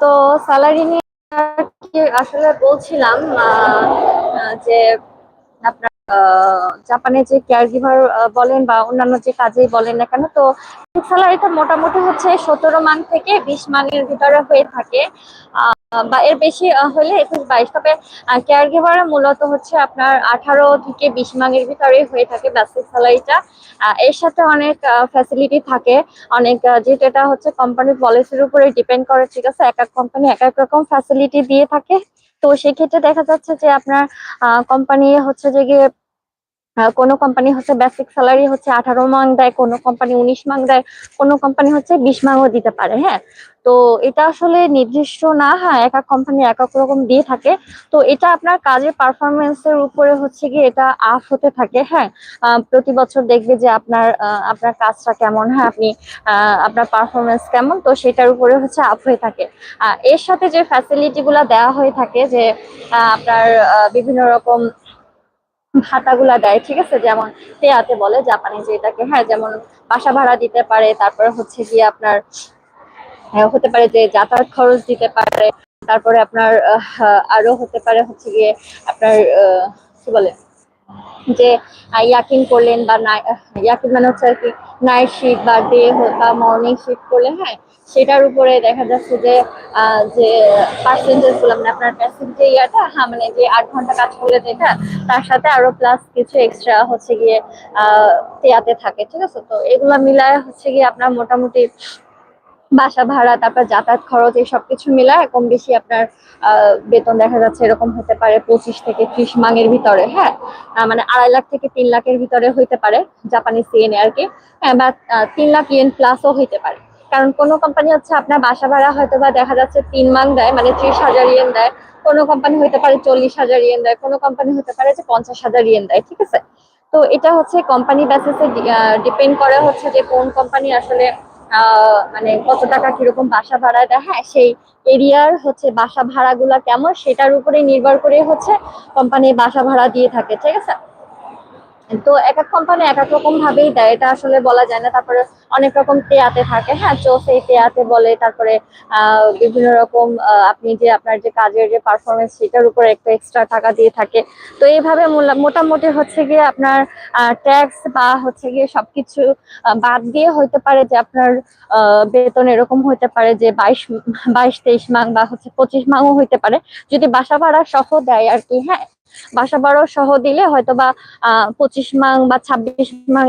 তো স্যালারি নিয়ে আসলে বলছিলাম যে আপনার জাপানে যে কেয়ার গিভার বলেন বা অন্যান্য যে কাজেই বলেন না কেন, তো স্যালারিটা মোটামুটি হচ্ছে সতেরো মান থেকে বিশ মানের ভিতরে হয়ে থাকে। বা এর বেশি হলে একুশ, বাইশ। তবে কেয়ার গিভার মূলত হচ্ছে আপনার আঠারো থেকে বিশ মানের ভিতরে হয়ে থাকে বেসিক স্যালারিটা এর সাথে অনেক ফ্যাসিলিটি থাকে। অনেক যেটা হচ্ছে কোম্পানির পলিসির উপরে ডিপেন্ড করে, ঠিক আছে? এক এক কোম্পানি এক এক রকম ফ্যাসিলিটি দিয়ে থাকে। তো সেক্ষেত্রে দেখা যাচ্ছে যে আপনার কোম্পানি হচ্ছে যে গিয়ে কোনো কোম্পানি হচ্ছে বেসিক স্যালারি হচ্ছে আঠারো মাং দেয়, কোনো কোম্পানি উনিশ মাং দেয়, কোনো কোম্পানি হচ্ছে বিশ মাংও দিতে পারে হ্যাঁ? তো এটা আসলে নির্দিষ্ট না হ্যাঁ এক এক কোম্পানি এক এক রকম দিয়ে থাকে। তো এটা আপনার কাজের পারফরমেন্সের উপরে হচ্ছে গিয়ে এটা আপ হতে থাকে হ্যাঁ? প্রতি বছর দেখবে যে আপনার আপনার কাজটা কেমন হ্যাঁ? আপনি আপনার পারফরমেন্স কেমন? তো সেটার উপরে হচ্ছে আপ হয়ে থাকে। এর সাথে যে ফ্যাসিলিটি গুলা দেওয়া হয়ে থাকে যে আপনার বিভিন্ন রকম ভাতাগুলা দেয়, ঠিক আছে? যেমন তেয়াতে বলে জাপানি যেটাকে হ্যাঁ যেমন বাসা ভাড়া দিতে পারে, তারপর হচ্ছে গিয়ে আপনার হতে পারে যে যাতায়াত খরচ দিতে পারে, তারপরে আপনার আরও হতে পারে হচ্ছে গিয়ে আপনার কি বলে? যে ইয়াকিন করলেন বা ইয়াকিন মানে হচ্ছে আর কি নাইট শিফট বা ডে বা মর্নিং শিফট করলে হ্যাঁ সেটার উপরে দেখা যাচ্ছে যে যে পার্সেন্টেজগুলো মানে আপনার প্যাসিভ যে ইয়াটা হ্যাঁ মানে যে আট ঘণ্টা কাজ করলে যেটা, তার সাথে আরও প্লাস কিছু এক্সট্রা হচ্ছে গিয়ে, আহ তেয়াতে থাকে, ঠিক আছে? তো এগুলা মিলায় হচ্ছে গিয়ে আপনার মোটামুটি বাসা ভাড়া তারপর যাতায়াত খরচ এই সবকিছু মিলায় কম বেশি আপনার বেতন দেখা যাচ্ছে এরকম হতে পারে পঁচিশ থেকে ত্রিশ মাঙের ভিতরে হ্যাঁ? মানে আড়াই লাখ থেকে তিন লাখের ভিতরে হইতে পারে জাপানি সিএনএ আর কি হ্যাঁ, বা তিন লাখ ইয়েন প্লাসও হইতে পারে। কারণ কোনো কোম্পানি হচ্ছে আপনার বাসা ভাড়া হয়তো বা দেখা যাচ্ছে তিন মাং দেয় মানে ত্রিশ হাজার ইয়েন দেয়। কোনো কোম্পানি হইতে পারে চল্লিশ হাজার ইয়েন দেয় কোনো কোম্পানি হতে পারে যে পঞ্চাশ হাজার ইয়েন দেয় ঠিক আছে? তো এটা হচ্ছে কোম্পানি বেসিসে ডিপেন্ড করে হচ্ছে যে কোন কোম্পানি আসলে মানে কত টাকা কীরকম বাসা ভাড়া দেয়? হ্যাঁ সেই এরিয়ার হচ্ছে বাসা ভাড়াগুলা কেমন? সেটার উপরে নির্ভর করে হচ্ছে কোম্পানি বাসা ভাড়া দিয়ে থাকে, ঠিক আছে? তো এক এক কোম্পানি এক এক রকম ভাবেই দেয়। এটা আসলে বলা যায় না। তারপরে অনেক রকম তেয়াতে থাকে। হ্যাঁ চো সেই তেয়াতে বলে, তারপরে বিভিন্ন রকম আপনি যে আপনার যে কাজের যে পারফরমেন্স সেটার উপরে একটা এক্সট্রা টাকা দিয়ে থাকে। তো এইভাবে মোটামুটি হচ্ছে গিয়ে আপনার ট্যাক্স বা হচ্ছে গিয়ে সবকিছু বাদ দিয়ে হইতে পারে যে আপনার বেতন এরকম হইতে পারে যে বাইশ বাইশ, তেইশ মাং বা হচ্ছে পঁচিশ মাংও হইতে পারে। যদি বাসা ভাড়া সহ দেয় আর কি হ্যাঁ বাসা ভাড়া সহ দিলে হয়তো বা পঁচিশ মাং বা ছাব্বিশ মাং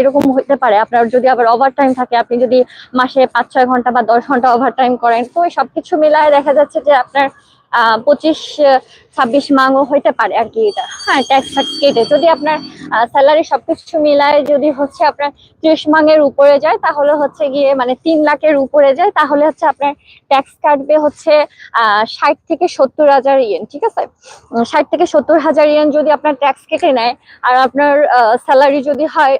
এরকম হইতে পারে। আপনার যদি আবার ওভার টাইম থাকে, আপনি যদি মাসে পাঁচ ছয় ঘণ্টা বা দশ ঘণ্টা ওভার টাইম করেন, তো সবকিছু মিলায় দেখা যাচ্ছে যে আপনার পঁচিশ ছাব্বিশ মাংও হইতে পারে আর কি এটা। হ্যাঁ ট্যাক্স কেটে। যদি আপনার স্যালারি সবকিছু মিলায় যদি হচ্ছে আপনার ত্রিশ মাঙের উপরে যায়, তাহলে হচ্ছে গিয়ে মানে তিন লাখের উপরে যায়, তাহলে হচ্ছে আপনার ট্যাক্স কাটবে হচ্ছে ষাট থেকে সত্তর হাজার ইয়েন ঠিক আছে? ষাট থেকে সত্তর হাজার ইয়েন যদি আপনার ট্যাক্স কেটে নেয়, আর আপনার স্যালারি যদি হয়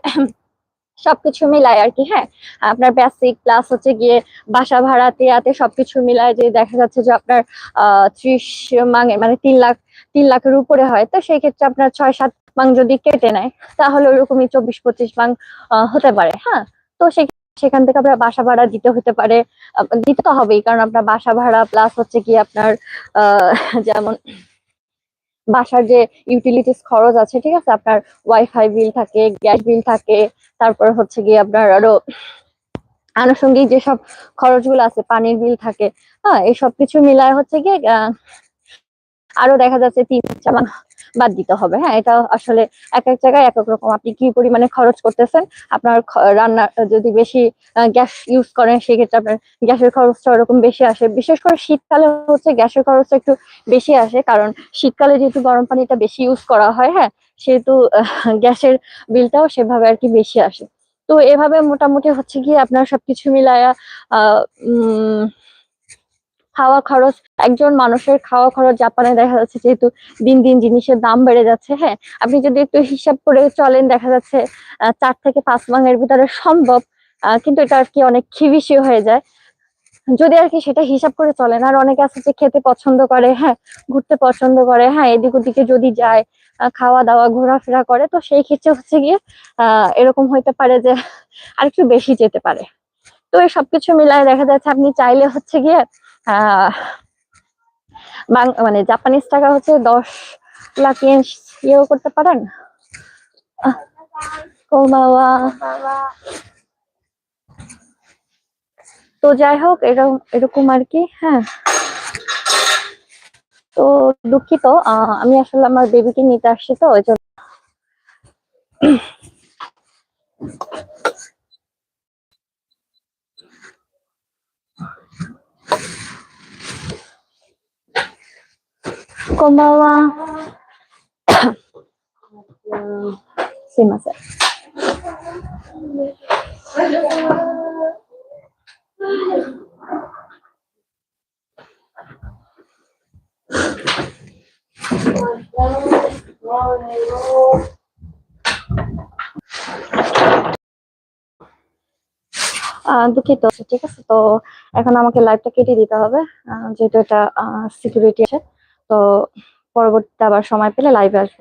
সবকিছু মিলায় আর কি হ্যাঁ? আপনার বেসিক প্লাস হচ্ছে গিয়ে বাসা ভাড়াতে তেয়াতে সবকিছু মিলায় যে দেখা যাচ্ছে যে আপনার, আহ, ত্রিশ মাঙে মানে তিন লাখ, তিন লাখের উপরে হয়। তো সেই ক্ষেত্রে আপনার ছয়, সাত মাং যদি কেটে নেয়, তাহলে ওরকমই চব্বিশ, পঁচিশ মাং হতে পারে হ্যাঁ? তো সে- সেখান থেকে আপনার বাসা ভাড়া দিতে হতে পারে দিতে তো হবেই, কারণ আপনার বাসা ভাড়া প্লাস হচ্ছে কি আপনার যেমন বাসার যে ইউটিলিটিস খরচ আছে, ঠিক আছে? আপনার ওয়াইফাই বিল থাকে গ্যাস বিল থাকে, তারপর হচ্ছে গিয়ে আপনার আরও আনুষঙ্গিক যেসব খরচগুলো আছে, পানির বিল থাকে হ্যাঁ এইসব কিছু মিলায় হচ্ছে গিয়ে আরও দেখা যাচ্ছে তিন চার বাদ দিতে হবে। হ্যাঁ এটা আসলে এক এক জায়গায় এক এক রকম। আপনি কি পরিমাণে খরচ করতেছেন? আপনার রান্না, যদি বেশি গ্যাস ইউজ করেন, সেক্ষেত্রে আপনার গ্যাসের খরচটা ওরকম বেশি আসে। বিশেষ করে শীতকালে হচ্ছে গ্যাসের খরচটা একটু বেশি আসে, কারণ শীতকালে যেহেতু গরম পানিটা বেশি ইউজ করা হয় হ্যাঁ সেহেতু গ্যাসের বিলটাও সেভাবে আর কি বেশি আসে। তো এভাবে মোটামুটি হচ্ছে কি আপনার সবকিছু মিলায়া, আহ খাওয়া খরচ, একজন মানুষের খাওয়া খরচ জাপানে দেখা যাচ্ছে যেহেতু দিন দিন জিনিসের দাম বেড়ে যাচ্ছে হ্যাঁ? আপনি যদি একটু হিসাব করে চলেন, দেখা যাচ্ছে চার থেকে পাঁচ মাঙের ভিতরে সম্ভব কিন্তু এটা আর কি অনেক খিবিসি হয়ে যায়। যদি আর কি সেটা হিসাব করে চলেন, আর অনেকে আছে যে খেতে পছন্দ করে হ্যাঁ ঘুরতে পছন্দ করে হ্যাঁ এদিক ওদিকে যদি যায় খাওয়া দাওয়া, ঘোরাফেরা করে, তো সেই ক্ষেত্রে হচ্ছে গিয়ে এরকম হইতে পারে যে আরেকটু বেশি যেতে পারে। তো এই সবকিছু মিলায় দেখা যাচ্ছে আপনি চাইলে হচ্ছে গিয়ে মানে জাপানিজ টাকা হচ্ছে দশ লাখ ইয়েও করতে পারেন। তো যাই হোক এরকম এরকম আর কি হ্যাঁ। তো দুঃখিত আমি আসলে আমার বেবিকে নিতে আসছি তো, ওই জন্য। কোবাওয়াすいません。আহ, দুঃখিত ঠিক আছে তো এখন আমাকে লাইভটা কেটে দিতে হবে আহ, যেহেতু এটা সিকিউরিটি আছে তো পরবর্তীতে আবার সময় পেলে লাইভে আসব।